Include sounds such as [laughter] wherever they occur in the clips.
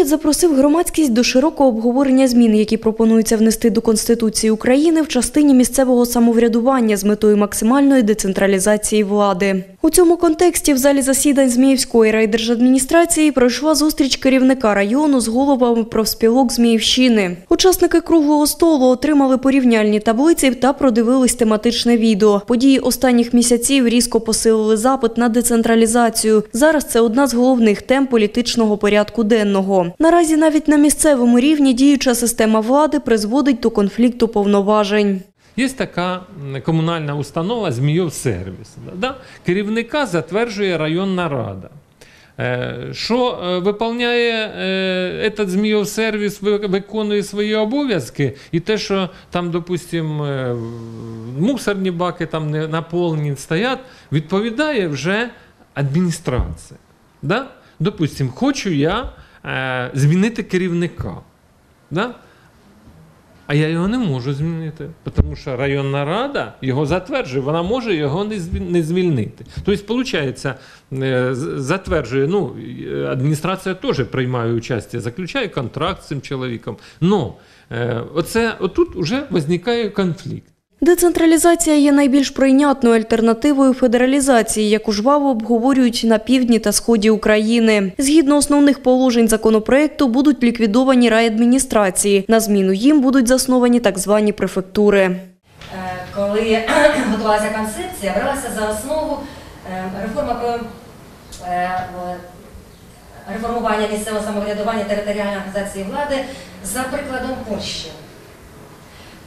Уряд запросив громадськість до широкого обговорення змін, які пропонуються внести до Конституції України в частині місцевого самоврядування з метою максимальної децентралізації влади. У цьому контексті в залі засідань Зміївської райдержадміністрації пройшла зустріч керівника району з головами профспілок Зміївщини. Учасники круглого столу отримали порівняльні таблиці та продивились тематичне відео. Події останніх місяців різко посилили запит на децентралізацію. Зараз це одна з головних тем політичного порядку денного. Наразі навіть на місцевому рівні діюча система влади призводить до конфлікту повноважень. Є така комунальна установа Змійовсервіс. Да? Керівника затверджує районна рада. Е, Що е, е, этот Змійовсервіс, виконує свої обов'язки, і те, що там, допустимо, е, мусорні баки там не наповнені стоять, відповідає вже адміністрація. Допустимо, хочу я е, змінити керівника. Да? А я його не можу змінити, тому що районна рада його затверджує, вона може його не звільнити. Тобто, виходить, затверджує, ну, е, адміністрація теж приймає участь, заключає контракт з цим чоловіком. Е, оце, отут вже виникає конфлікт. Децентралізація є найбільш прийнятною альтернативою федералізації, яку жваво обговорюють на півдні та сході України. Згідно основних положень законопроекту, будуть ліквідовані райадміністрації. На зміну їм будуть засновані так звані префектури. Е, коли [clears throat] готувалася концепція, бралася за основу е, реформа е, реформування місцевого самоврядування територіальної організації влади за прикладом Польщі.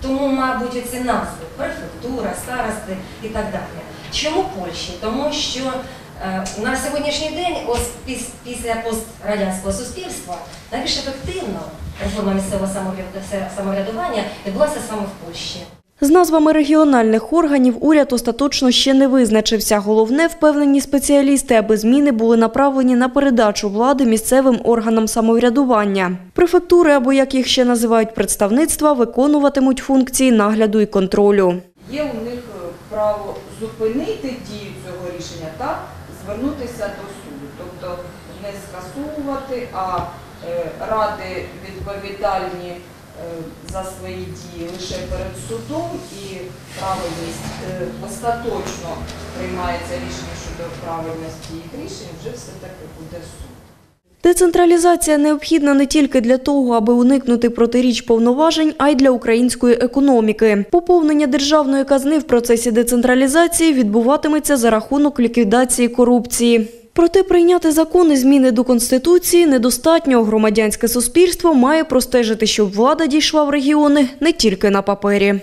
Тому, мабуть, ці назви префектура, старости і так далі. Чому Польщі? Тому що е, на сьогоднішній день, ось піс- після пострадянського суспільства, найбільш ефективно реформа місцевого самовряд- самоврядування відбулася саме в Польщі. З назвами регіональних органів уряд остаточно ще не визначився. Головне, впевнені спеціалісти, аби зміни були направлені на передачу влади місцевим органам самоврядування. Префектури, або як їх ще називають представництва, виконуватимуть функції нагляду і контролю. Є у них е, право зупинити дію цього рішення та звернутися до суду, тобто не скасовувати, а е, ради відповідальні е, за свої дії лише перед судом і правильність остаточно приймається рішення щодо правильності їх рішень, вже все-таки буде суд. Децентралізація необхідна не тільки для того, аби уникнути протиріч повноважень, а й для української економіки. Поповнення державної казни в процесі децентралізації відбуватиметься за рахунок ліквідації корупції. Проте прийняти закони зміни до конституції недостатньо. Громадянське суспільство має простежити, щоб влада дійшла в регіони не тільки на папері.